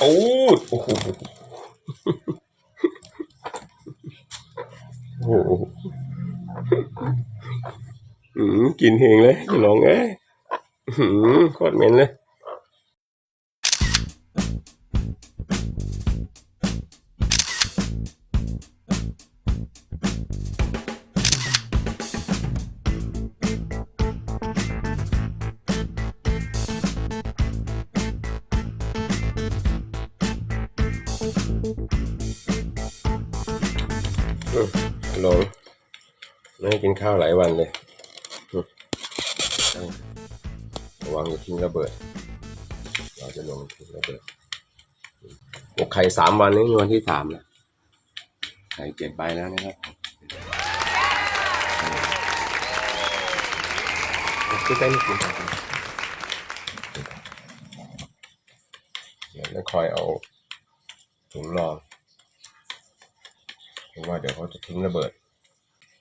โอ้ดโอ้โหโอ้โหกินเฮงเลยจะลองเอ้ยโคตรเหม็นเลย อืมลงไม่ให้กินข้าวหลายวันเลยระวังจะทิ้งระเบิด เราจะลงทิ้งระเบิดหมกไข่สามวันนี้วันที่สามแล้วไข่เจ็ดใบแล้วนะครับคิดได้ไม่กินเดี๋ยวแล้วคอยเอาถุงรอง ราะว่าเดี๋ยวเขาจะทิ้งระเบิด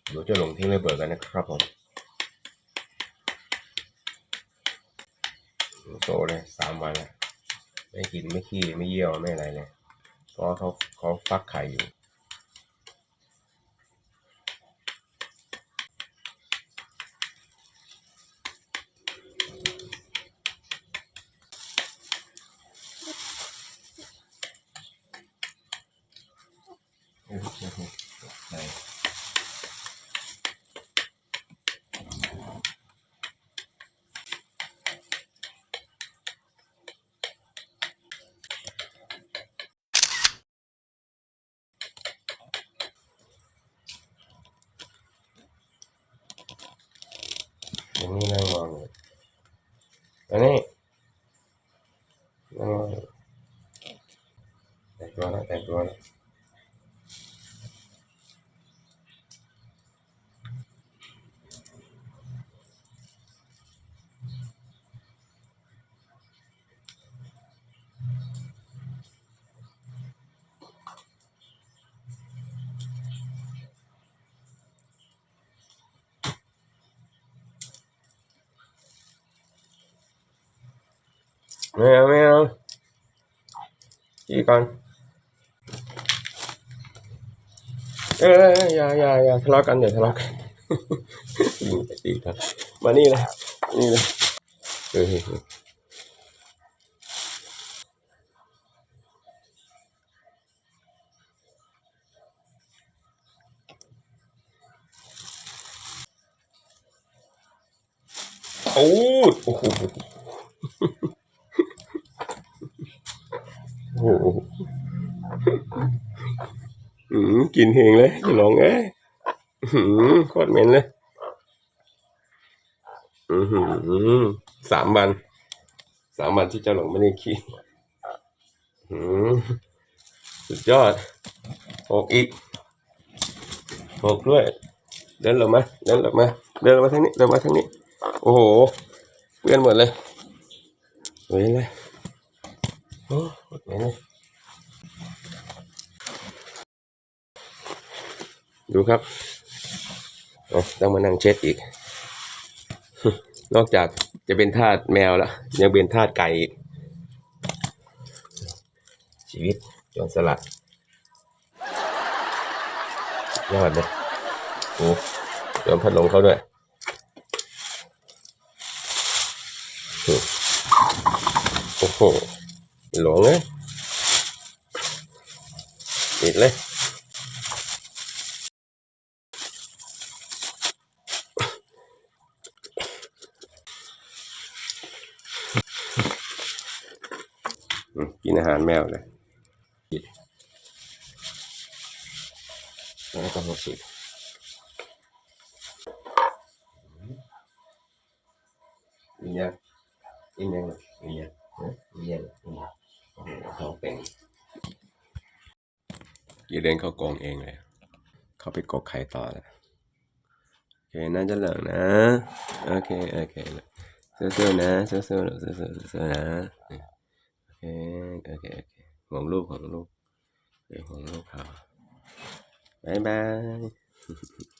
เดี๋ยวจะลงทิ้งระเบิดกันนะครับผมโตเลยสามวันแล้วไม่กินไม่ขี้ไม่เยี่ยวไม่อะไรเลยเพราะเขาเขาฟักไข่อยู่ ใช่อย่างนี้นั่งมองอยู่อันนี้นั่งม ไม่เอาไม่เอากี่ก่อนเอ้ยอย่าอย่าอย่าทะเลาะกันอย่าทะเลาะกันยิงไปตีกันมานี่เลยนี่เลยเออโอ้ดโอ้โห อ้โหอืมกินเองเลยจะลองเอ้ยอืมโคตรเหม็นเลย อือหือสามวัน สามวันที่เจ้าหลงไม่ได้ขี่อืมสุดยอดหกอีกหกด้วย เดินหลงมา เดินหลงมา เดินมาทางนี้ เดินมาทางนี้ โอ้โหเพื่อนหมดเลยเห็นเลยโอ้เห็นเลย ดูครับเอาต้องมานั่งเช็ดอีก นอกจากจะเป็นทาสแมวแล้ว ยังเป็นทาสไก่อีก ชีวิตจรสลัดยอดเลยโอ้โยมพัดลมเขาด้วยโอ้โห หลงเลยปิดเลยอืมกินอาหารแมวเลยกินแล้วก็มาสิอินยังอินยังอินยังอินยังอินยังโอ้โห เขาเป็นกีเดินเข้ากรงเองเลย เขาไปกกไข่ต่อแล้วโอเค น่าจะเหลืองนะ โอเค โอเคเสู้ๆนะเสู้ๆลูกสู้ๆสู้ๆนะ โอเค โอเค โอเคห่วงลูกห่วงลูกโอเคห่วงลูกเขาบายบาย